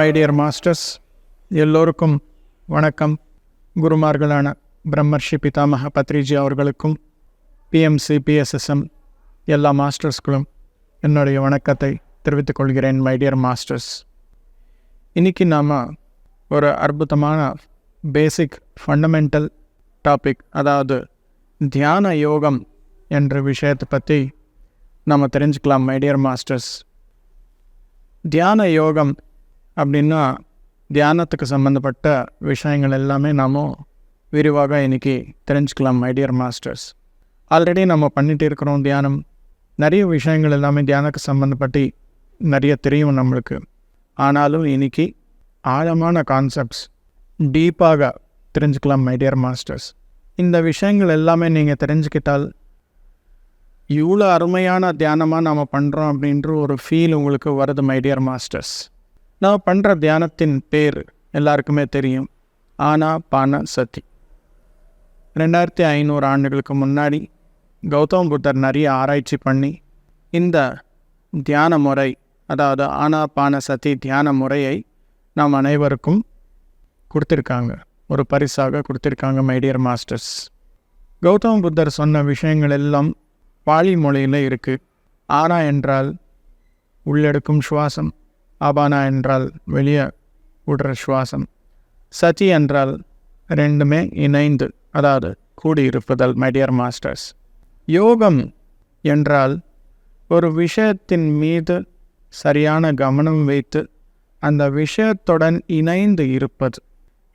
My dear masters எல்லோருக்கும் வணக்கம். குருமார்களான பிரம்மர்ஷி பிதாமக பத்ரிஜி அவர்களுக்கும் பிஎம்சி பிஎஸ்எஸ்எம் எல்லா மாஸ்டர்ஸ்களும் என்னுடைய வணக்கத்தை தெரிவித்துக் கொள்கிறேன் மை டியர் மாஸ்டர்ஸ் இன்றைக்கி நாம் ஒரு அற்புதமான பேசிக் ஃபண்டமெண்டல் டாபிக் அதாவது தியான யோகம் என்ற விஷயத்தை பற்றி நம்ம தெரிஞ்சுக்கலாம் மை டியர் மாஸ்டர்ஸ் தியான யோகம் அப்படின்னா தியானத்துக்கு சம்மந்தப்பட்ட விஷயங்கள் எல்லாமே நாம் விரிவாக இன்றைக்கி தெரிஞ்சுக்கலாம் ஐடியர் மாஸ்டர்ஸ் ஆல்ரெடி நம்ம பண்ணிகிட்டு இருக்கிறோம் தியானம். நிறைய விஷயங்கள் எல்லாமே தியானத்துக்கு சம்மந்தப்பட்டு நிறைய தெரியும் நம்மளுக்கு. ஆனாலும் இன்றைக்கி ஆழமான கான்செப்ட்ஸ் டீப்பாக தெரிஞ்சுக்கலாம் மைடியர் மாஸ்டர்ஸ் இந்த விஷயங்கள் எல்லாமே நீங்கள் தெரிஞ்சுக்கிட்டால் இவ்வளோ அருமையான தியானமாக நாம் பண்ணுறோம் அப்படின்ற ஒரு ஃபீல் உங்களுக்கு வருது மைடியர் மாஸ்டர்ஸ் நான் பண்ணுற தியானத்தின் பேர் எல்லாருக்குமே தெரியும். ஆனா பான சதி. ரெண்டாயிரத்தி ஐநூறு ஆண்டுகளுக்கு முன்னாடி கௌதம் புத்தர் நிறைய ஆராய்ச்சி பண்ணி இந்த தியான முறை அதாவது ஆனா பான சதி தியான முறையை நாம் அனைவருக்கும் கொடுத்துருக்காங்க. ஒரு பரிசாக கொடுத்துருக்காங்க மைடியர் மாஸ்டர்ஸ் கௌதம் புத்தர் சொன்ன விஷயங்கள் எல்லாம் பாலி மொழியில் இருக்குது ஆனா என்றால் உள்ளெடுக்கும் சுவாசம். ஆபானா என்றால் வெளியே விடுற சுவாசம். சதி என்றால் ரெண்டுமே இணைந்து அதாவது கூடியிருப்பதல் மைடியர் மாஸ்டர்ஸ் யோகம் என்றால் ஒரு விஷயத்தின் மீது சரியான கவனம் வைத்து அந்த விஷயத்துடன் இணைந்து இருப்பது.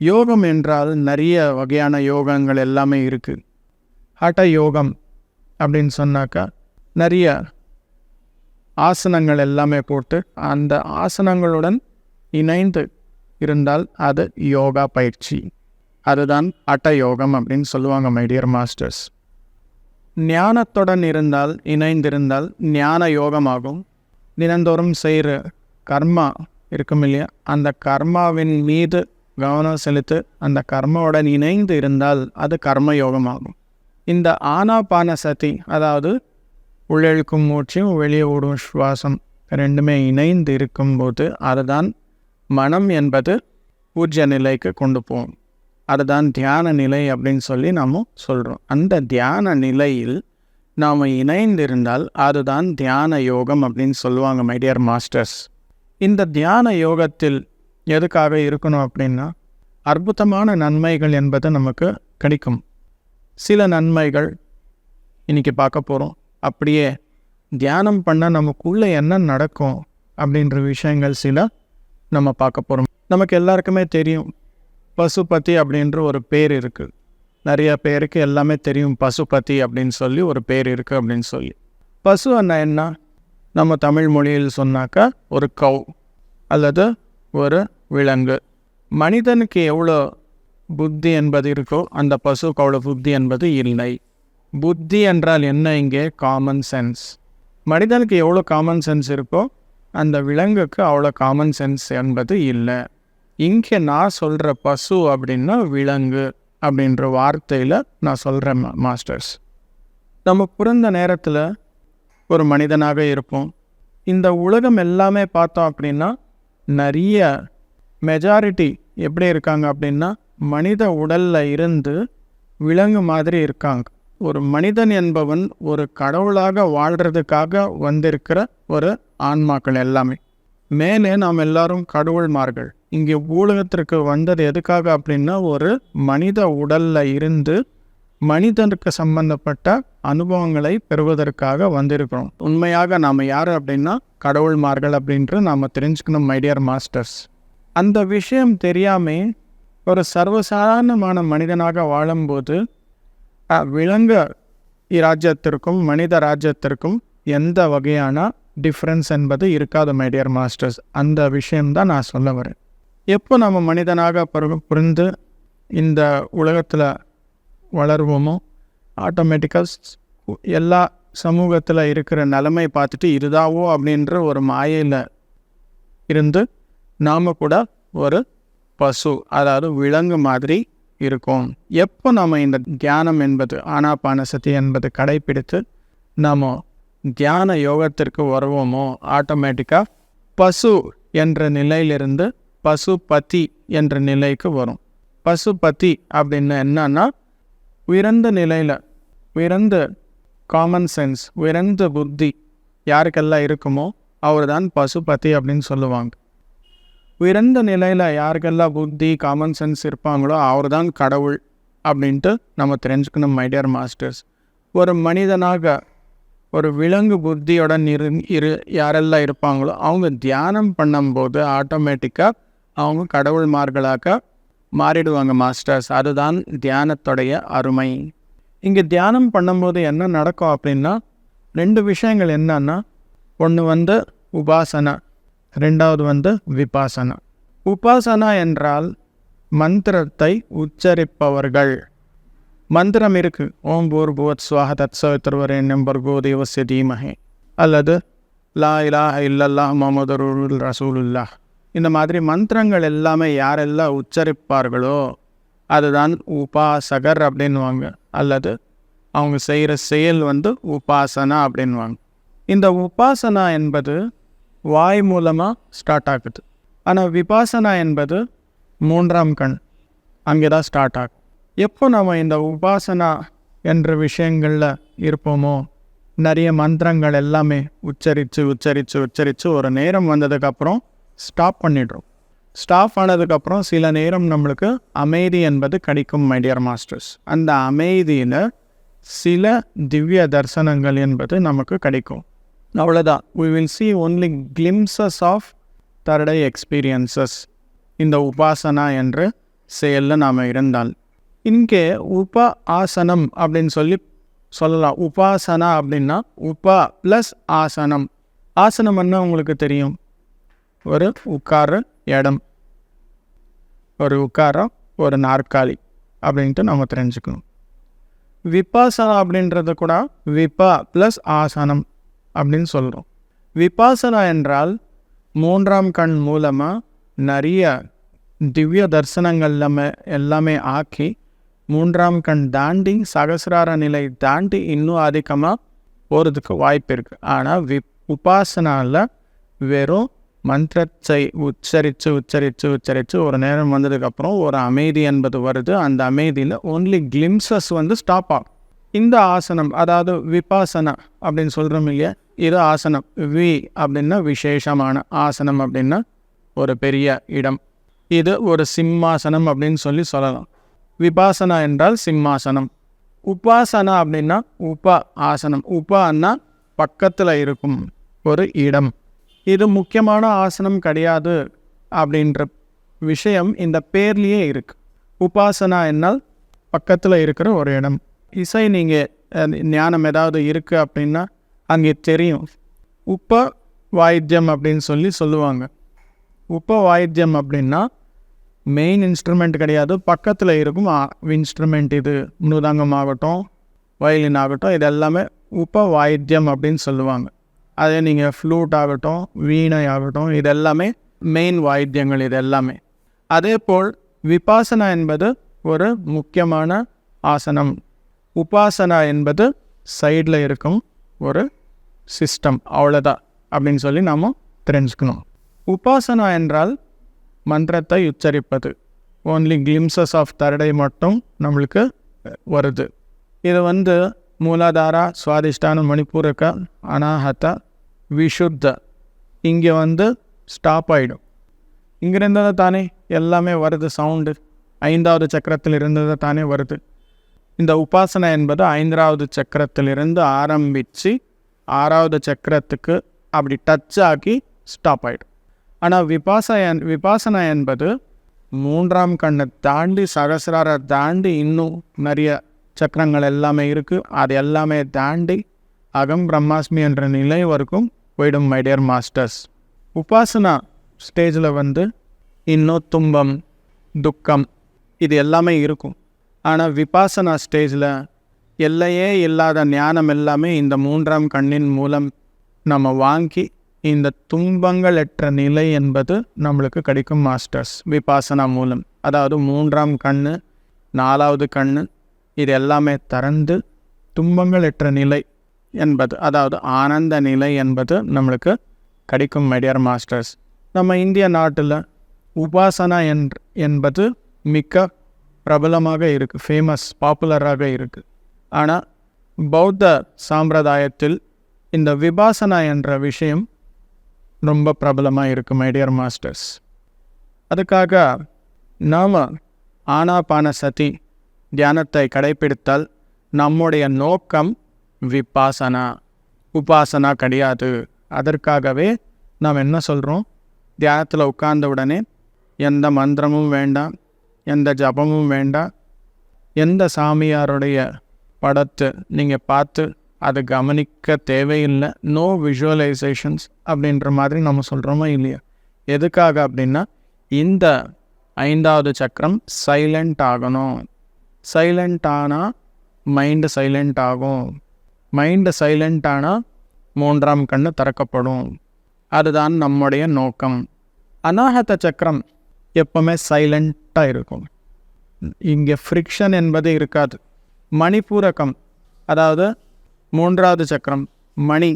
யோகம் என்றால் நிறைய வகையான யோகங்கள் எல்லாமே இருக்குது ஹட யோகம் அப்படின்னு சொன்னாக்கா நிறைய ஆசனங்கள் எல்லாமே போட்டு அந்த ஆசனங்களுடன் இணைந்து இருந்தால் அது யோகா பயிற்சி. அதுதான் அட்ட யோகம் அப்படின்னு சொல்லுவாங்க மைடியர் மாஸ்டர்ஸ் ஞானத்துடன் இருந்தால் இணைந்திருந்தால் ஞான யோகமாகும். தினந்தோறும் செய்கிற கர்மா இருக்கும் இல்லையா? அந்த கர்மாவின் மீது கவனம் செலுத்து அந்த கர்மாவுடன் இணைந்து இருந்தால் அது கர்ம யோகமாகும். இந்த ஆனாபான சதி அதாவது உள்ளிழுக்கும் மூச்சும் வெளியே ஓடும் சுவாசம் ரெண்டுமே இணைந்து இருக்கும்போது அதுதான் மனம் என்பது பூஜ்ய நிலைக்கு கொண்டு போகும். அதுதான் தியான நிலை அப்படின்னு சொல்லி நாம் சொல்கிறோம் அந்த தியான நிலையில் நாம் இணைந்திருந்தால் அதுதான் தியான யோகம் அப்படின்னு சொல்லுவாங்க மைடியர் மாஸ்டர்ஸ் இந்த தியான யோகத்தில் எதுக்காக இருக்கணும் அப்படின்னா அற்புதமான நன்மைகள் என்பது நமக்கு கிடைக்கும். சில நன்மைகள் இன்றைக்கி பார்க்க போகிறோம் அப்படியே தியானம் பண்ணால் நமக்குள்ளே என்ன நடக்கும் அப்படின்ற விஷயங்கள் சில நம்ம பார்க்க போகிறோம் நமக்கு எல்லாருக்குமே தெரியும். பசுபதி அப்படின்ற ஒரு பேர் இருக்குது நிறைய பேருக்கு எல்லாமே தெரியும். பசுபதி அப்படின்னு சொல்லி ஒரு பேர் இருக்குது அப்படின்னு சொல்லி. பசு அண்ணா என்ன? நம்ம தமிழ் மொழியில் சொன்னாக்கா ஒரு கவு அல்லது ஒரு விலங்கு. மனிதனுக்கு எவ்வளோ புத்தி என்பது இருக்கோ அந்த பசு அவ்வளோ புத்தி என்பது இல்லை. புத்தி என்றால் என்ன இங்கே? காமன் சென்ஸ் மனிதனுக்கு எவ்வளோ காமன் சென்ஸ் இருக்கோ அந்த விலங்குக்கு அவ்வளோ காமன் சென்ஸ் என்பது இல்லை. இங்கே நான் சொல்கிற பசு அப்படின்னா விலங்கு அப்படின்ற வார்த்தையில் நான் சொல்கிறேன் மாஸ்டர்ஸ் நம்ம பிறந்த நேரத்தில் ஒரு மனிதனாக இருப்போம். இந்த உலகம் எல்லாமே பார்த்தோம் அப்படின்னா நிறைய மெஜாரிட்டி எப்படி இருக்காங்க அப்படின்னா மனித உடலில் இருந்து விலங்கு மாதிரி இருக்காங்க. ஒரு மனிதன் என்பவன் ஒரு கடவுளாக வாழ்கிறதுக்காக வந்திருக்கிற ஒரு ஆன்மாக்கள் எல்லாமே. மேலே நாம் எல்லாரும் கடவுள்மார்கள். இங்கே ஊடகத்திற்கு வந்தது எதுக்காக அப்படின்னா ஒரு மனித உடலில் இருந்து மனிதனுக்கு சம்பந்தப்பட்ட அனுபவங்களை பெறுவதற்காக வந்திருக்கிறோம். உண்மையாக நாம் யார் அப்படின்னா கடவுள்மார்கள் அப்படின்ட்டு நாம் தெரிஞ்சுக்கணும் மைடியர் மாஸ்டர்ஸ் அந்த விஷயம் தெரியாமல் ஒரு சர்வசாதாரணமான மனிதனாக வாழும்போது விலங்கு ராஜ்யத்திற்கும் மனித ராஜ்யத்திற்கும் எந்த வகையான டிஃப்ரென்ஸ் என்பது இருக்காது மைடியர் மாஸ்டர்ஸ் அந்த விஷயம்தான் நான் சொல்ல வரேன். எப்போ நம்ம மனிதனாக பிறகு புரிந்து இந்த உலகத்தில் வளருவோமோ ஆட்டோமேட்டிக்காக எல்லா சமூகத்தில் இருக்கிற நிலைமை பார்த்துட்டு இதுதாவோ அப்படின்ற ஒரு மாயையில் இருந்து நாம் கூட ஒரு பசு அதாவது விலங்கு மாதிரி இருக்கும். எப்போ நம்ம இந்த தியானம் என்பது ஆனாபானசதி என்பது கடைப்பிடித்து நாம் தியான யோகத்திற்கு வருவோமோ ஆட்டோமேட்டிக்காக பசு என்ற நிலையிலிருந்து பசுபதி என்ற நிலைக்கு வரும். பசுபதி அப்படின்னு என்னன்னா உயர்ந்த நிலையில் உயர்ந்த காமன் சென்ஸ் உயர்ந்த புத்தி யாருக்கெல்லாம் இருக்குமோ அவர் தான் பசுபதி அப்படின்னு சொல்லுவாங்க. உயர்ந்த நிலையில் யாருக்கெல்லாம் புத்தி காமன் சென்ஸ் இருப்பாங்களோ அவர் தான் கடவுள் அப்படின்ட்டு நம்ம தெரிஞ்சுக்கணும் மைடியர் மாஸ்டர்ஸ் ஒரு மனிதனாக ஒரு விலங்கு புத்தியுடன் இரு இரு யாரெல்லாம் இருப்பாங்களோ அவங்க தியானம் பண்ணும்போது ஆட்டோமேட்டிக்காக அவங்க கடவுள்மார்களாக மாறிடுவாங்க மாஸ்டர்ஸ் அதுதான் தியானத்துடைய அருமை. இங்கே தியானம் பண்ணும்போது என்ன நடக்கும் அப்படின்னா ரெண்டு விஷயங்கள் என்னன்னா ஒன்று வந்து உபாசனை ரெண்டாவது வந்து விபாசனா. உபாசனா என்றால் மந்திரத்தை உச்சரிப்பவர்கள். மந்திரம் இருக்கு. ஓம் பூர் புவத் சுவாக தத் சவித்திரவரேண்யம் நம்பர் தேவஸ்ய தீமகே அல்லது லா இலாஹ இல்லல்லாஹ் முகமது ரசூலுல்லா இந்த மாதிரி மந்திரங்கள் எல்லாமே யாரெல்லாம் உச்சரிப்பார்களோ அதுதான் உபாசகர் அப்படின்வாங்க அல்லது அவங்க செய்கிற செயல் வந்து உபாசனா அப்படின்வாங்க இந்த உபாசனா என்பது வாய் மூலமாக ஸ்டார்ட் ஆகுது. ஆனால் விபாசனா என்பது மூன்றாம் கண். அங்கே தான் ஸ்டார்ட் ஆகும். எப்போ நம்ம இந்த உபாசனா என்ற விஷயங்களில் இருப்போமோ நிறைய மந்திரங்கள் எல்லாமே உச்சரித்து உச்சரித்து உச்சரித்து ஒரு நேரம் வந்ததுக்கப்புறம் ஸ்டாப் பண்ணிடுறோம். ஸ்டாப் ஆனதுக்கப்புறம் சில நேரம் நம்மளுக்கு அமைதி என்பது கிடைக்கும் மைடியர் மாஸ்டர்ஸ் அந்த அமைதியில் சில திவ்ய தரிசனங்கள் என்பது நமக்கு கிடைக்கும். அவ்வளோதான் we will see only glimpses of தரடை experiences இந்த உபாசனா என்ற செயலில் நாம் இருந்தால். இங்கே உப ஆசனம் அப்படின்னு சொல்லி சொல்லலாம். உபாசனா அப்படின்னா உபா ப்ளஸ் ஆசனம். ஆசனம்னா உங்களுக்கு தெரியும்? ஒரு உட்கார இடம். ஒரு உட்காரம் ஒரு நாற்காலி அப்படின்ட்டு நம்ம தெரிஞ்சுக்கணும். விபாசனா அப்படின்றது கூட விபா ப்ளஸ் ஆசனம். அப்படின்னு சொல்கிறோம் விபாசனா என்றால் மூன்றாம் கண் மூலமாக நிறைய திவ்ய தரிசனங்கள் எல்லாமே எல்லாமே ஆக்கி மூன்றாம் கண் தாண்டி சகசிரார நிலை தாண்டி இன்னும் அதிகமாக போகிறதுக்கு வாய்ப்பு இருக்குது ஆனால் வி உபாசனாவில் வெறும் மந்திரத்தை உச்சரித்து உச்சரித்து உச்சரித்து ஒரு நேரம் வந்ததுக்கப்புறம் ஒரு அமைதி என்பது வருது. அந்த அமைதியில் ஓன்லி கிளிம்சஸ் வந்து ஸ்டாப் ஆகும். இந்த ஆசனம் அதாவது விபாசனா அப்படின்னு சொல்கிறோம் இல்லையா? இது ஆசனம். வி அப்படின்னா விசேஷமான ஆசனம் அப்படின்னா ஒரு பெரிய இடம். இது ஒரு சிம்மாசனம் அப்படின்னு சொல்லி சொல்லலாம். விபாசனா என்றால் சிம்மாசனம். உபாசனா அப்படின்னா உப ஆசனம். உபான்னா பக்கத்தில் இருக்கும் ஒரு இடம். இது முக்கியமான ஆசனம் கிடையாது அப்படின்ற விஷயம் இந்த பேர்லேயே இருக்குது உபாசனா என்னால் பக்கத்தில் இருக்கிற ஒரு இடம். இசை நீங்கள் ஞானம் ஏதாவது இருக்குது அப்படின்னா அங்கே தெரியும். உப்ப வாயித்தியம் அப்படின்னு சொல்லி சொல்லுவாங்க. உப்ப வாயித்யம் அப்படின்னா மெயின் இன்ஸ்ட்ருமெண்ட் கிடையாது. பக்கத்தில் இருக்கும் இன்ஸ்ட்ருமெண்ட் இது. மிருதங்கம் ஆகட்டும் வயலின் ஆகட்டும் இது எல்லாமே உப அப்படின்னு சொல்லுவாங்க. அதே நீங்கள் ஃப்ளூட் ஆகட்டும் வீணை ஆகட்டும் இது எல்லாமே மெயின் வாயித்தியங்கள் இது எல்லாமே. அதே போல் விபாசனா என்பது ஒரு முக்கியமான ஆசனம். உபாசனா என்பது சைடில் இருக்கும் ஒரு சிஸ்டம் அவ்வளோதான் அப்படின்னு சொல்லி நாம் தெரிஞ்சுக்கணும். உபாசனா என்றால் மந்திரத்தை உச்சரிப்பது. ஓன்லி கிளிம்சஸ் ஆஃப் தரடை மட்டும் நம்மளுக்கு வருது. இது வந்து மூலாதாரா சுவாதிஷ்டான மணிப்பூரக அனாஹத விஷுத்த இங்கே வந்து ஸ்டாப் ஆகிடும் இங்கிருந்தது தானே எல்லாமே வருது சவுண்டு ஐந்தாவது சக்கரத்தில் இருந்தது தானே வருது. இந்த உபாசனை என்பது ஐந்தாவது சக்கரத்திலிருந்து ஆரம்பித்து ஆறாவது சக்கரத்துக்கு அப்படி டச் ஆக்கி ஸ்டாப் ஆகிடும் ஆனால் விபாசன விபாசனா என்பது மூன்றாம் கண்ணை தாண்டி சகசிராரை தாண்டி இன்னும் நிறைய சக்கரங்கள் எல்லாமே இருக்குது அது எல்லாமே தாண்டி அகம் பிரம்மாஸ்மி என்ற நிலை வரைக்கும் போயிடும் மைடியர் மாஸ்டர்ஸ் உபாசனா ஸ்டேஜில் வந்து இன்னும் துன்பம் துக்கம் இது எல்லாமே இருக்கும். ஆனால் விபாசனா ஸ்டேஜில் எல்லையே இல்லாத ஞானம் எல்லாமே இந்த மூன்றாம் கண்ணின் மூலம் நம்ம வாங்கி இந்த துன்பங்களற்ற நிலை என்பது நம்மளுக்கு கிடைக்கும் மாஸ்டர்ஸ். விபாசனா மூலம். அதாவது மூன்றாம் கண் நாலாவது கண் இது எல்லாமே திறந்து துன்பங்களற்ற நிலை என்பது அதாவது ஆனந்த நிலை என்பது நம்மளுக்கு கிடைக்கும் மெடியர் மாஸ்டர்ஸ் நம்ம இந்திய நாட்டில் உபாசனா என் என்பது மிக்க பிரபலமாக இருக்குது ஃபேமஸ் பாப்புலராக இருக்குது ஆனால் பௌத்த சாம்பிரதாயத்தில் இந்த விபாசனா என்ற விஷயம் ரொம்ப பிரபலமாக இருக்குது மைடியர் மாஸ்டர்ஸ் அதுக்காக நாம் ஆனாபான சதி தியானத்தை கடைப்பிடித்தால் நம்முடைய நோக்கம் விபாசனா. உபாசனா கிடையாது. அதற்காகவே நாம் என்ன சொல்கிறோம் தியானத்தில் உட்கார்ந்த உடனே எந்த மந்திரமும் வேண்டாம். எந்த ஜபமும் வேண்டாம் எந்த சாமியாருடைய படத்தை நீங்கள் பார்த்து அதை கவனிக்க தேவையில்லை. நோ விஷுவலைசேஷன்ஸ் அப்படின்ற மாதிரி நம்ம சொல்கிறோமா இல்லையா? எதுக்காக அப்படின்னா இந்த ஐந்தாவது சக்கரம் சைலண்ட் ஆகணும். சைலண்ட் ஆனால் மைண்டு சைலண்ட் ஆகும். மைண்டு சைலண்ட் ஆனால் மூன்றாம் கண்ணு திறக்கப்படும். அதுதான் நம்முடைய நோக்கம். அநாகத சக்கரம் எப்பவுமே சைலண்ட்டாக இருக்கும். இங்கே ஃப்ரிக்ஷன் என்பது இருக்காது. மணிப்பூரகம் அதாவது மூன்றாவது சக்கரம் மணி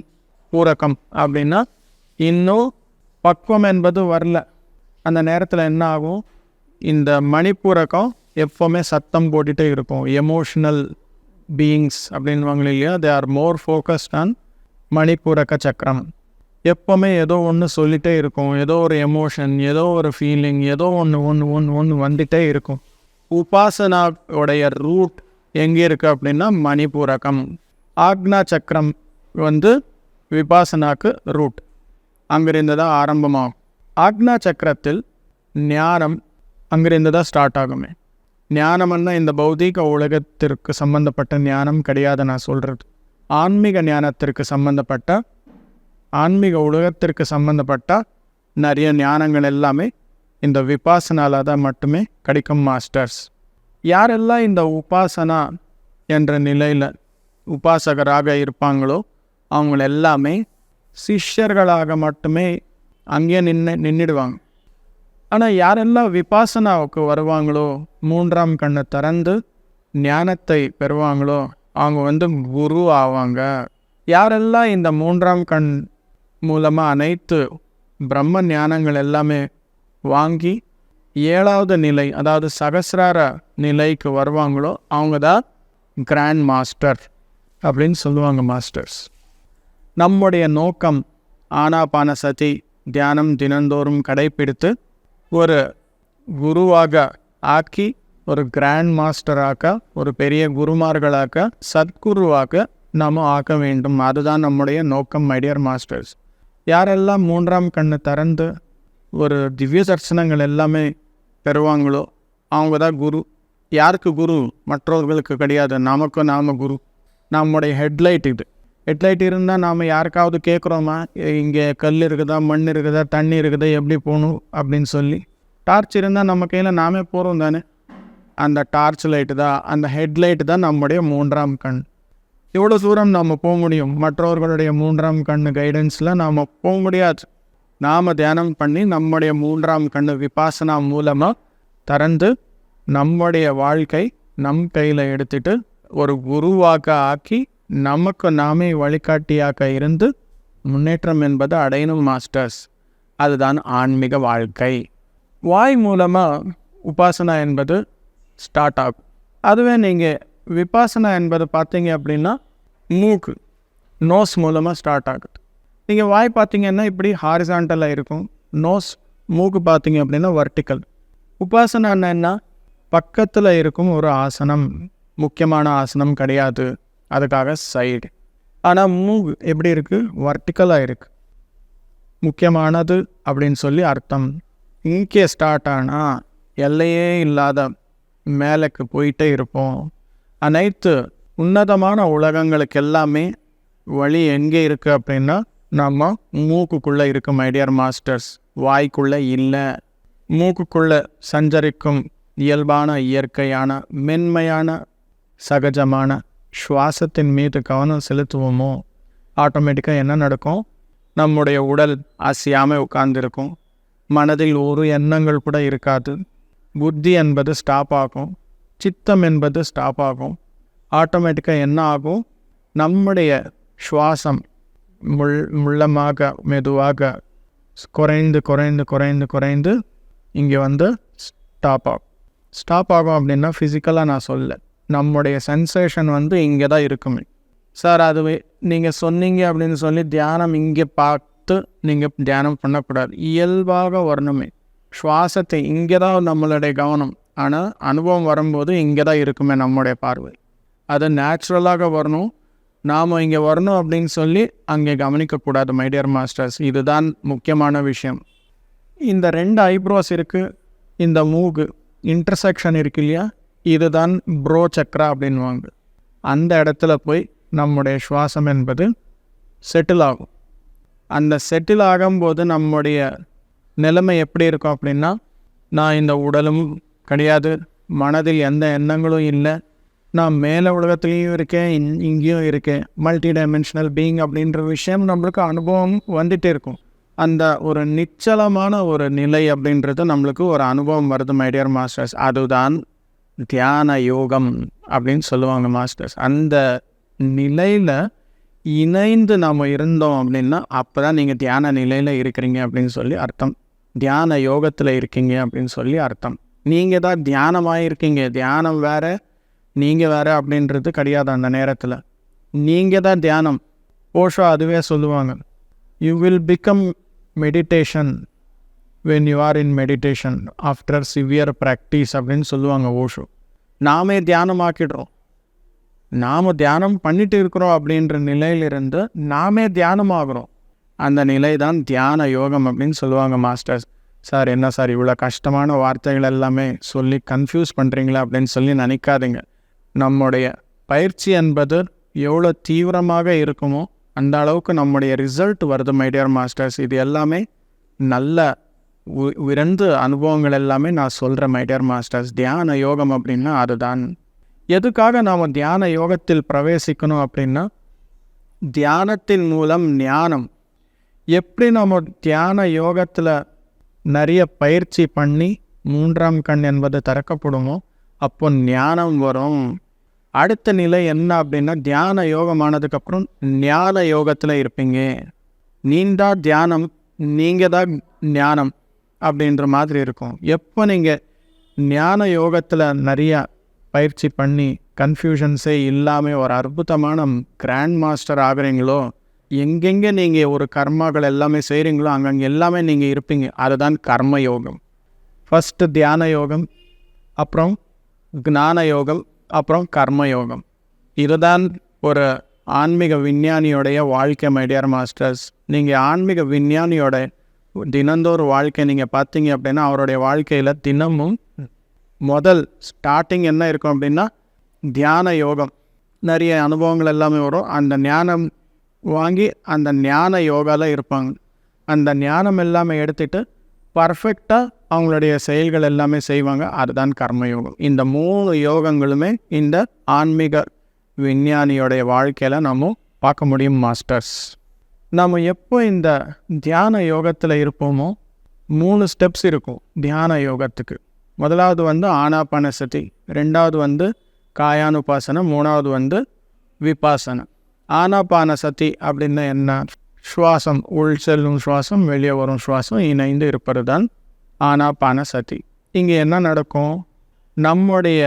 பூரகம் அப்படின்னா இன்னும் பக்குவம் என்பது வரல. அந்த நேரத்தில் என்ன ஆகும்? இந்த மணிப்பூரகம் எப்போவுமே சத்தம் போட்டுகிட்டே இருக்கும். எமோஷ்னல் பீயிங்ஸ் அப்படின்வாங்க இல்லையா? They are more focused on Manipuraka சக்கரம். எப்போவுமே ஏதோ ஒன்று சொல்லிகிட்டே இருக்கும். ஏதோ ஒரு எமோஷன் ஏதோ ஒரு ஃபீலிங் ஏதோ ஒன்று ஒன்று ஒன்று ஒன்று வந்துகிட்டே இருக்கும். உபாசனாவுடைய ரூட் எங்கே இருக்குது அப்படின்னா மணிப்பூரகம். ஆக்னா சக்கரம் வந்து விபாசனாக்கு ரூட் அங்கிருந்து தான் ஆரம்பமாகும். ஆக்னா சக்கரத்தில் ஞானம் அங்கிருந்து தான் ஸ்டார்ட் ஆகுமே. ஞானம்னா இந்த பௌதீக உலகத்திற்கு சம்பந்தப்பட்ட ஞானம் கிடையாது நான் சொல்கிறது ஆன்மீக ஞானத்திற்கு சம்பந்தப்பட்ட ஆன்மீக உலகத்திற்கு சம்மந்தப்பட்ட நிறைய ஞானங்கள் எல்லாமே இந்த விபாசனால தான் மட்டுமே கிடைக்கும் மாஸ்டர்ஸ். யாரெல்லாம் இந்த உபாசனா என்ற நிலையில் உபாசகராக இருப்பாங்களோ அவங்கள எல்லாமே சிஷ்யர்களாக மட்டுமே அங்கேயே நின்று நின்றுடுவாங்க ஆனால் யாரெல்லாம் விபாசனாவுக்கு வருவாங்களோ மூன்றாம் கண்ணை திறந்து ஞானத்தை பெறுவாங்களோ அவங்க வந்து குரு ஆவாங்க. யாரெல்லாம் இந்த மூன்றாம் கண் மூலமாக அனைத்து பிரம்ம ஞானங்கள் எல்லாமே வாங்கி ஏழாவது நிலை அதாவது சகசிரார நிலைக்கு வருவாங்களோ அவங்க தான் கிராண்ட் மாஸ்டர் அப்படின்னு சொல்லுவாங்க மாஸ்டர்ஸ் நம்முடைய நோக்கம் ஆனாபான சதி தியானம் தினந்தோறும் கடைப்பிடித்து ஒரு குருவாக ஆக்கி ஒரு கிராண்ட் மாஸ்டராக ஒரு பெரிய குருமார்களாக சத்குருவாக நாம் ஆக்க வேண்டும். அதுதான் நம்முடைய நோக்கம் மைடியர் மாஸ்டர்ஸ் யாரெல்லாம் மூன்றாம் கண்ணு திறந்து ஒரு திவ்ய தர்சனங்கள் எல்லாமே பெறுவாங்களோ அவங்க தான் குரு. யாருக்கு குரு? மற்றவர்களுக்கு கிடையாது. நமக்கு நாம் குரு. நம்முடைய ஹெட்லைட் இது. ஹெட்லைட் இருந்தால் நாம் யாருக்காவது கேட்குறோமா இங்கே கல் இருக்குதா? மண் இருக்குதா? தண்ணி இருக்குதா? எப்படி போகணும்? அப்படின்னு சொல்லி. டார்ச் இருந்தால் நம்ம கையில் நாமே போகிறோம் தானே. அந்த டார்ச் லைட்டு தான் அந்த ஹெட்லைட்டு தான் நம்முடைய மூன்றாம் கண். எவ்வளோ தூரம் நாம் போக முடியும்? மற்றவர்களுடைய மூன்றாம் கண் கைடன்ஸில் நாம் போக முடியாது. நாம் தியானம் பண்ணி நம்முடைய மூன்றாம் கண் விபாசனா மூலமாக திறந்து நம்முடைய வாழ்க்கை நம் கையில் எடுத்துட்டு ஒரு குருவாக்க ஆக்கி நமக்கு நாமே வழிகாட்டியாக இருந்து முன்னேற்றம் என்பது அடையணும் மாஸ்டர்ஸ் அதுதான் ஆன்மீக வாழ்க்கை. வாய் மூலமாக உபாசனா என்பது ஸ்டார்ட் ஆகும். அதுவே நீங்கள் விபாசனா என்பது பார்த்தீங்க அப்படின்னா மூக்கு நோஸ் மூலமாக ஸ்டார்ட் ஆகுது. நீங்கள் வாய் பார்த்தீங்கன்னா இப்படி ஹாரிசான்டலாக இருக்கும். நோஸ் மூக்கு பார்த்தீங்க அப்படின்னா வர்டிக்கல் உபாசனா என்ன பக்கத்தில் இருக்கும் ஒரு ஆசனம். முக்கியமான ஆசனம் கிடையாது. அதுக்காக சைடு ஆனால் மூக்கு எப்படி இருக்குது வர்டிக்கலாக இருக்குது முக்கியமானது அப்படின்னு சொல்லி அர்த்தம். இங்கே ஸ்டார்ட் ஆனால் எல்லையே இல்லாத மேலேக்கு போயிட்டே இருப்போம். அனைத்து உன்னதமான உலகங்களுக்கு எல்லாமே வழி எங்கே இருக்குது அப்படின்னா நம்ம மூக்குக்குள்ளே இருக்கும் மைடியர் மாஸ்டர்ஸ் வாய்க்குள்ளே இல்லை. மூக்குக்குள்ளே சஞ்சரிக்கும் இயல்பான இயற்கையான மென்மையான சகஜமான சுவாசத்தின் மீது கவனம் செலுத்துவோமோ? ஆட்டோமேட்டிக்காக என்ன நடக்கும்? நம்முடைய உடல் அசையாமல் உட்கார்ந்துருக்கும். மனதில் ஒரு எண்ணங்கள் கூட இருக்காது. புத்தி என்பது ஸ்டாப் ஆகும். சித்தம் என்பது ஸ்டாப் ஆகும். ஆட்டோமேட்டிக்காக என்ன ஆகும்? நம்முடைய சுவாசம் முள் முள்ளமாக மெதுவாக குறைந்து குறைந்து குறைந்து குறைந்து இங்கே வந்து ஸ்டாப் ஆகும். ஸ்டாப் ஆகும் அப்படின்னா ஃபிசிக்கலாக நான் சொல்ல நம்முடைய சென்சேஷன் வந்து இங்கே தான் இருக்குமே. சார் அது நீங்கள் சொன்னீங்க அப்படின்னு சொல்லி தியானம் இங்கே பார்த்து நீங்கள் தியானம் பண்ணக்கூடாது. இயல்பாக வரணுமே. சுவாசத்தை இங்கே தான் நம்மளுடைய கவனம். ஆனால் அனுபவம் வரும்போது இங்கே தான் இருக்குமே நம்முடைய பார்வை. அது நேச்சுரலாக வரணும். நாம் இங்கே வரணும் அப்படின்னு சொல்லி அங்கே கவனிக்கக்கூடாது மைடியர் மாஸ்டர்ஸ் இதுதான் முக்கியமான விஷயம். இந்த ரெண்டு ஐப்ரோஸ் இருக்குது இந்த மூக்கு இன்டர்செக்ஷன் இருக்கு இல்லையா? இதுதான் ப்ரோ சக்ரா அப்படின்வாங்க அந்த இடத்துல போய் நம்முடைய சுவாசம் என்பது செட்டில் ஆகும். அந்த செட்டில் ஆகும்போது நம்முடைய நிலைமை எப்படி இருக்கும் அப்படின்னா நான் இந்த உடலும் கிடையாது. மனதில் எந்த எண்ணங்களும் இல்லை. நான் மேலே உலகத்துலேயும் இருக்கேன் இங் இங்கேயும் இருக்கேன். மல்டி டைமென்ஷனல் பீயிங் அப்படின்ற விஷயம் நம்மளுக்கு அனுபவம் வந்துட்டே இருக்கும். அந்த ஒரு நிச்சலமான ஒரு நிலை அப்படின்றது நம்மளுக்கு ஒரு அனுபவம் வருது மைடியர் மாஸ்டர்ஸ் அதுதான் தியான யோகம் அப்படின்னு சொல்லுவாங்க மாஸ்டர்ஸ் அந்த நிலையில் இணைந்து நாம் இருந்தோம் அப்படின்னா அப்போ தான் நீங்கள் தியான நிலையில் இருக்கிறீங்க அப்படின்னு சொல்லி அர்த்தம். தியான யோகத்தில் இருக்கீங்க அப்படின்னு சொல்லி அர்த்தம். நீங்கள் தான் தியானமாக இருக்கீங்க. தியானம் வேறு நீங்கள் வேறு அப்படின்றது கிடையாது அந்த நேரத்தில். நீங்கள் தான் தியானம். ஓஷோ அதுவே சொல்லுவாங்க. You will become meditation when you are in meditation after severe practice அப்படின்னு சொல்லுவாங்க ஓஷோ. நாமே தியானமாக்கிடுறோம். நாம் தியானம் பண்ணிட்டு இருக்கிறோம் அப்படின்ற நிலையிலிருந்து நாமே தியானமாகிறோம். அந்த நிலை தான் தியான யோகம் அப்படின்னு சொல்லுவாங்க மாஸ்டர்ஸ். சார் என்ன சார் இவ்வளோ கஷ்டமான வார்த்தைகள் எல்லாமே சொல்லி கன்ஃபியூஸ் பண்ணுறீங்களா அப்படின்னு சொல்லி நினைக்காதீங்க. நம்முடைய பயிற்சி என்பது எவ்வளோ தீவிரமாக இருக்குமோ அந்த அளவுக்கு நம்முடைய ரிசல்ட் வருது மைடியர் மாஸ்டர்ஸ் இது எல்லாமே நல்ல உ- உயர்ந்த அனுபவங்கள் எல்லாமே நான் சொல்கிறேன் மைடியர் மாஸ்டர்ஸ் தியான யோகம் அப்படின்னா அதுதான். எதுக்காக நாம் தியான யோகத்தில் பிரவேசிக்கணும் அப்படின்னா தியானத்தின் மூலம் ஞானம். எப்படி நம்ம தியான யோகத்தில் நிறைய பயிற்சி பண்ணி மூன்றாம் கண் என்பது திறக்கப்படுமோ அப்போ ஞானம் வரும். அடுத்த நிலை என்ன அப்படின்னா தியான யோகமானதுக்கப்புறம் ஞான யோகத்தில் இருப்பீங்க. நீண்டா தியானம் நீங்கள் தான் ஞானம் அப்படின்ற மாதிரி இருக்கும். எப்போ நீங்கள் ஞான யோகத்தில் நிறையா பயிற்சி பண்ணி கன்ஃபியூஷன்ஸே இல்லாமல் ஒரு அற்புதமான கிராண்ட் மாஸ்டர் ஆகுறீங்களோ எங்கெங்கே நீங்கள் ஒரு கர்மாக்கள் எல்லாமே செய்கிறீங்களோ அங்கங்கே எல்லாமே நீங்கள் இருப்பீங்க. அதுதான் கர்ம யோகம். ஃபஸ்ட்டு தியான யோகம் அப்புறம் ஞான யோகம் அப்புறம் கர்ம யோகம். இதுதான் ஒரு ஆன்மீக விஞ்ஞானியோடைய வாழ்க்கை மைடியார் மாஸ்டர்ஸ் நீங்கள் ஆன்மீக விஞ்ஞானியோட தினந்தோறும் வாழ்க்கை நீங்கள் பார்த்தீங்க அப்படின்னா அவருடைய வாழ்க்கையில் தினமும் முதல் ஸ்டார்டிங் என்ன இருக்கும் அப்படின்னா தியான யோகம். நிறைய அனுபவங்கள் எல்லாமே வரும். அந்த ஞானம் வாங்கி அந்த ஞான யோகாவில் இருப்பாங்க. அந்த ஞானம் எல்லாமே எடுத்துட்டு பர்ஃபெக்டாக அவங்களுடைய செயல்கள் எல்லாமே செய்வாங்க. அதுதான் கர்ம யோகம் இந்த மூணு யோகங்களுமே இந்த ஆன்மீக விஞ்ஞானியோடைய வாழ்க்கையில் நம்ம பார்க்க முடியும் மாஸ்டர்ஸ் நம்ம எப்போ இந்த தியான யோகத்தில் இருப்போமோ மூணு ஸ்டெப்ஸ் இருக்கும் தியான யோகத்துக்கு. முதலாவது வந்து ஆனாபானசதி ரெண்டாவது வந்து காயானுபாசனம் மூணாவது வந்து விபாசனம். ஆனாபானசதி அப்படின்னா என்ன? சுவாசம் உள் செல்லும் சுவாசம் வெளியே வரும் சுவாசம் இணைந்து இருப்பது தான் ஆனாபானசதி இங்கே என்ன நடக்கும்? நம்முடைய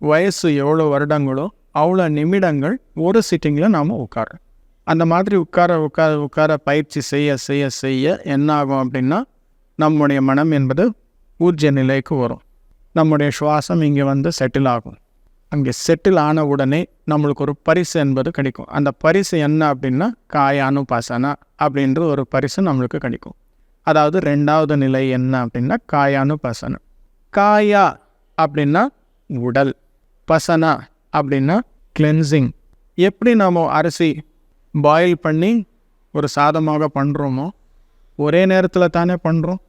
வயசு எவ்வளோ வருடங்களோ அவ்வளோ நிமிடங்கள் ஒரு சிட்டிங்கில் நாம் உட்காரோம் அந்த மாதிரி உட்கார உட்கார உட்கார பயிற்சி செய்ய செய்ய செய்ய என்ன ஆகும் அப்படின்னா நம்முடைய மனம் என்பது பூஜ்ய நிலைக்கு வரும். நம்முடைய சுவாசம் இங்கே வந்து செட்டில் ஆகும். அங்கே செட்டில் ஆன உடனே நம்மளுக்கு ஒரு பரிசு என்பது கிடைக்கும். அந்த பரிசு என்ன அப்படின்னா காயானுபாசனா அப்படின்ற ஒரு பரிசு நம்மளுக்கு கிடைக்கும். அதாவது ரெண்டாவது நிலை என்ன அப்படின்னா காயானுபாசனம் காயா அப்படின்னா உடல் பசனா அப்படின்னா கிளென்சிங் எப்படி நாம் அரிசி பாயில் பண்ணி ஒரு சாதமாக பண்ணுறோமோ ஒரே நேரத்தில் தானே பண்ணுறோம்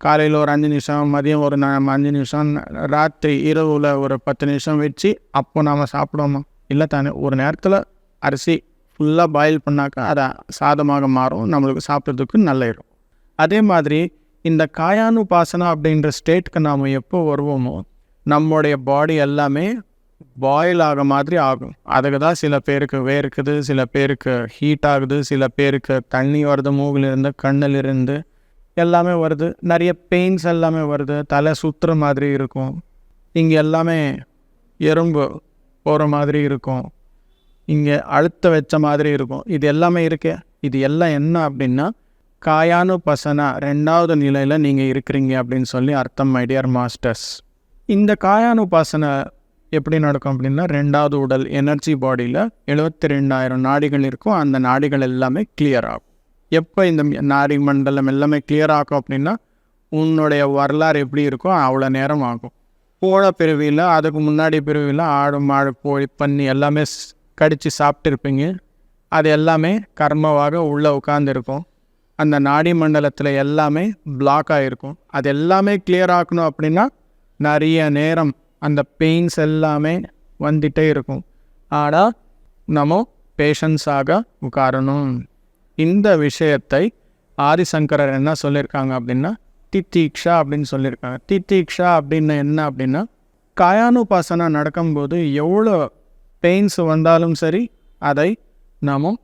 காலையில் ஒரு அஞ்சு நிமிஷம் மதியம் ஒரு ந அஞ்சு நிமிஷம் ராத்திரி இரவில் ஒரு பத்து நிமிஷம் வச்சு அப்போ நாம் சாப்பிடுவோமா? இல்லை தானே ஒரு நேரத்தில் அரிசி ஃபுல்லாக பாயில் பண்ணாக்கா அதை சாதமாக மாறும் நம்மளுக்கு சாப்பிட்றதுக்கு நல்லாயிடும். அதே மாதிரி இந்த காயானு பாசனம் அப்படின்ற ஸ்டேட்டுக்கு நாம் எப்போ வருவோமோ நம்முடைய பாடி எல்லாமே பாயில் ஆக மாதிரி ஆகும். அதுக்கு தான் சில பேருக்கு வேர்க்குது சில பேருக்கு ஹீட் ஆகுது சில பேருக்கு தண்ணி வருது மூகிலிருந்து கண்ணிலிருந்து எல்லாமே வருது. நிறைய பெயின்ஸ் எல்லாமே வருது. தலை சுற்றுற மாதிரி இருக்கும். இங்கே எல்லாமே எறும்பு போகிற மாதிரி இருக்கும். இங்கே அழுத்த வச்ச மாதிரி இருக்கும். இது எல்லாமே இருக்கு. இது எல்லாம் என்ன அப்படின்னா காயானு பசனா ரெண்டாவது நிலையில் நீங்கள் இருக்கிறீங்க அப்படின்னு சொல்லி அர்த்தம் மைடியர் மாஸ்டர்ஸ் இந்த காயானு பசனை எப்படி நடக்கும் அப்படின்னா ரெண்டாவது உடல் எனர்ஜி பாடியில் எழுபத்தி ரெண்டாயிரம் நாடிகள் இருக்கும். அந்த நாடிகள் எல்லாமே கிளியர் ஆகும். எப்போ இந்த நாடி மண்டலம் எல்லாமே கிளியர் ஆகும் அப்படின்னா உன்னுடைய வரலாறு எப்படி இருக்கோ அவ்வளோ நேரம் ஆகும். போன பிறவியில் அதுக்கு முன்னாடி பிறவியில் ஆடு மாடு கோழி பண்ணி எல்லாமே கடித்து சாப்பிட்டுருப்பீங்க. அது எல்லாமே கர்மவாக உள்ளே உட்காந்துருக்கும் அந்த நாடி மண்டலத்தில் எல்லாமே பிளாக் ஆகிருக்கும் அது எல்லாமே கிளியர் ஆக்கணும் அப்படின்னா நிறைய நேரம் அந்த பெயின்ஸ் எல்லாமே வந்துகிட்டே இருக்கும். ஆனால் நம்ம பேஷன்ஸாக உட்காரணும். இந்த விஷயத்தை ஆதிசங்கரர் என்ன சொல்லியிருக்காங்க அப்படின்னா தித்தீக்ஷா அப்படின்னு சொல்லியிருக்காங்க. தித்தீக்ஷா அப்படின்னு என்ன அப்படின்னா காயானுபாசனா நடக்கும்போது எவ்வளோ பெயின்ஸ் வந்தாலும் சரி அதை நாம்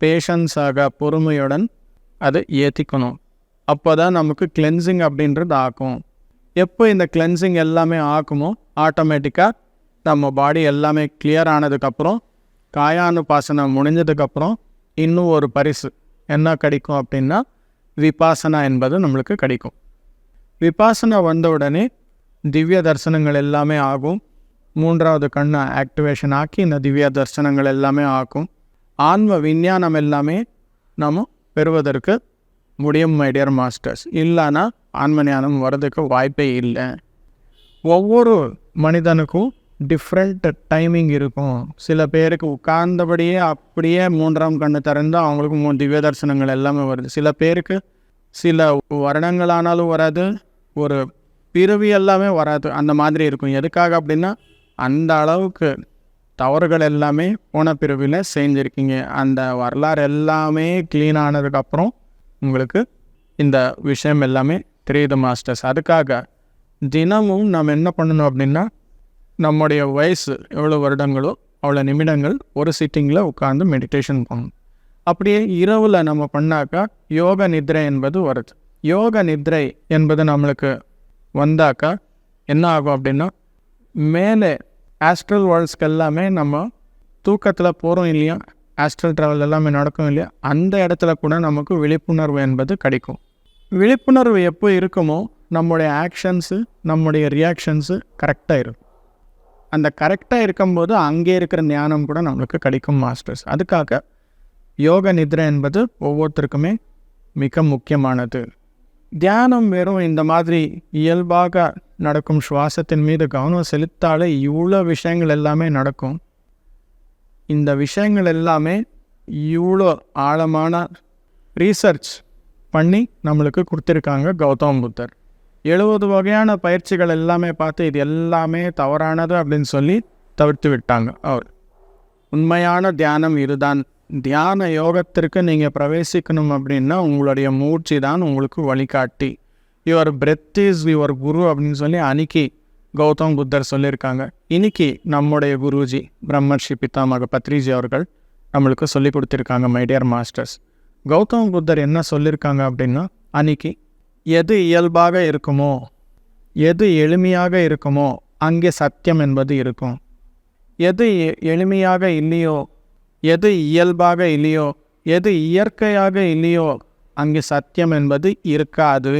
பேஷன்ஸாக பொறுமையுடன் அதை ஏற்றிக்கணும் அப்போ தான் நமக்கு கிளென்சிங் அப்படின்றது ஆக்கும் எப்போ இந்த கிளென்சிங் எல்லாமே ஆக்குமோ ஆட்டோமேட்டிக்காக நம்ம பாடி எல்லாமே கிளியர் ஆனதுக்கப்புறம் காயானுபாசனம் முடிஞ்சதுக்கப்புறம் இன்னும் ஒரு பரிசு. என்ன கிடைக்கும் அப்படின்னா விபாசனா என்பது நம்மளுக்கு கிடைக்கும். விபாசனா வந்த உடனே திவ்ய தரிசனங்கள் எல்லாமே ஆகும். மூன்றாவது கண்ணை ஆக்டிவேஷன் ஆக்கி இந்த திவ்ய தரிசனங்கள் எல்லாமே ஆக்கும் ஆன்ம விஞ்ஞானம் எல்லாமே நாம் பெறுவதற்கு முடியும் மைடியர் மாஸ்டர்ஸ் இல்லைன்னா ஆன்ம ஞானம் வர்றதுக்கு வாய்ப்பே இல்லை. ஒவ்வொரு மனிதனுக்கும் டிஃப்ரெண்ட் டைமிங் இருக்கும். சில பேருக்கு உட்கார்ந்தபடியே அப்படியே மூன்றாம் கண்ணு திறந்து அவங்களுக்கு திவ்ய தரிசனங்கள் எல்லாமே வருது. சில பேருக்கு சில வருடங்களானாலும் வராது. ஒரு பிறவி எல்லாமே வராது. அந்த மாதிரி இருக்கும். எதுக்காக அப்படின்னா அந்த அளவுக்கு தவறுகள் எல்லாமே போன பிறவியில் செஞ்சுருக்கீங்க. அந்த வரலாறு எல்லாமே க்ளீன் ஆனதுக்கப்புறம் உங்களுக்கு இந்த விஷயம் எல்லாமே தெரியுது மாஸ்டர்ஸ் அதுக்காக தினமும் நம்ம என்ன பண்ணணும் அப்படின்னா நம்முடைய வயசு எவ்வளோ வருடங்களோ அவ்வளோ நிமிடங்கள் ஒரு சிட்டிங்கில் உட்காந்து மெடிடேஷன் பண்ணணும். அப்படியே இரவில் நம்ம பண்ணாக்கா யோக நித்ரை என்பது வருது. யோக நித்ரை என்பது நம்மளுக்கு வந்தாக்கா என்ன ஆகும் அப்படின்னா மேலே ஆஸ்ட்ரல் வேர்ல்ட்ஸ்க்கு எல்லாமே நம்ம தூக்கத்தில் போகிறோம் இல்லையா? ஆஸ்ட்ரல் ட்ராவல் எல்லாமே நடக்கும் இல்லையா? அந்த இடத்துல கூட நமக்கு விழிப்புணர்வு என்பது கிடைக்கும். விழிப்புணர்வு எப்போ இருக்குமோ நம்முடைய ஆக்ஷன்ஸு நம்முடைய ரியாக்ஷன்ஸு கரெக்டாக இருக்கும். அந்த கரெக்டாக இருக்கும்போது அங்கே இருக்கிற ஞானம் கூட நம்மளுக்கு கிடைக்கும் மாஸ்டர்ஸ். அதுக்காக யோக நித்ரை என்பது ஒவ்வொருத்தருக்குமே மிக முக்கியமானது. தியானம் வெறும் இந்த மாதிரி இயல்பாக நடக்கும் சுவாசத்தின் மீது கவனம் செலுத்தாலே இவ்வளோ விஷயங்கள் எல்லாமே நடக்கும். இந்த விஷயங்கள் எல்லாமே இவ்வளோ ஆழமான ரீசர்ச் பண்ணி நம்மளுக்கு கொடுத்துருக்காங்க கௌதம் புத்தர். எழுபது வகையான பயிற்சிகள் எல்லாமே பார்த்து இது எல்லாமே தவறானது அப்படின்னு சொல்லி தவிர்த்து விட்டாங்க அவர். உண்மையான தியானம் இதுதான். தியான யோகத்திற்கு நீங்கள் பிரவேசிக்கணும் அப்படின்னா உங்களுடைய மூச்சு தான் உங்களுக்கு வழிகாட்டி. Your breath is your guru அப்படின்னு சொல்லி அன்னைக்கு கௌதம் புத்தர் சொல்லியிருக்காங்க. இன்னைக்கு நம்முடைய குருஜி பிரம்மர்ஷி பித்தாமக பத்ரிஜி அவர்கள் நம்மளுக்கு சொல்லி கொடுத்துருக்காங்க மைடியர் மாஸ்டர்ஸ் கௌதம் புத்தர் என்ன சொல்லியிருக்காங்க அப்படின்னா அன்னைக்கு எது இயல்பாக இருக்குமோ எது எளிமையாக இருக்குமோ அங்கே சத்தியம் என்பது இருக்கும். எது எளிமையாக இல்லையோ எது இயல்பாக இல்லையோ எது இயற்கையாக இல்லையோ அங்கே சத்தியம் என்பது இருக்காது.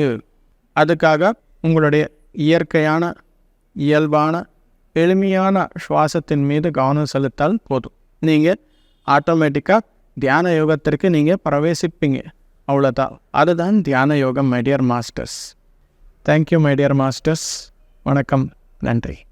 அதுக்காக உங்களுடைய இயற்கையான இயல்பான எளிமையான சுவாசத்தின் மீது கவனம் செலுத்தால் போதும். நீங்கள் ஆட்டோமேட்டிக்காக தியான யோகத்திற்கு நீங்கள் பிரவேசிப்பீங்க. அவ்வளோதான் அதுதான் தியான யோகம் my dear masters thank you my dear masters வணக்கம். நன்றி.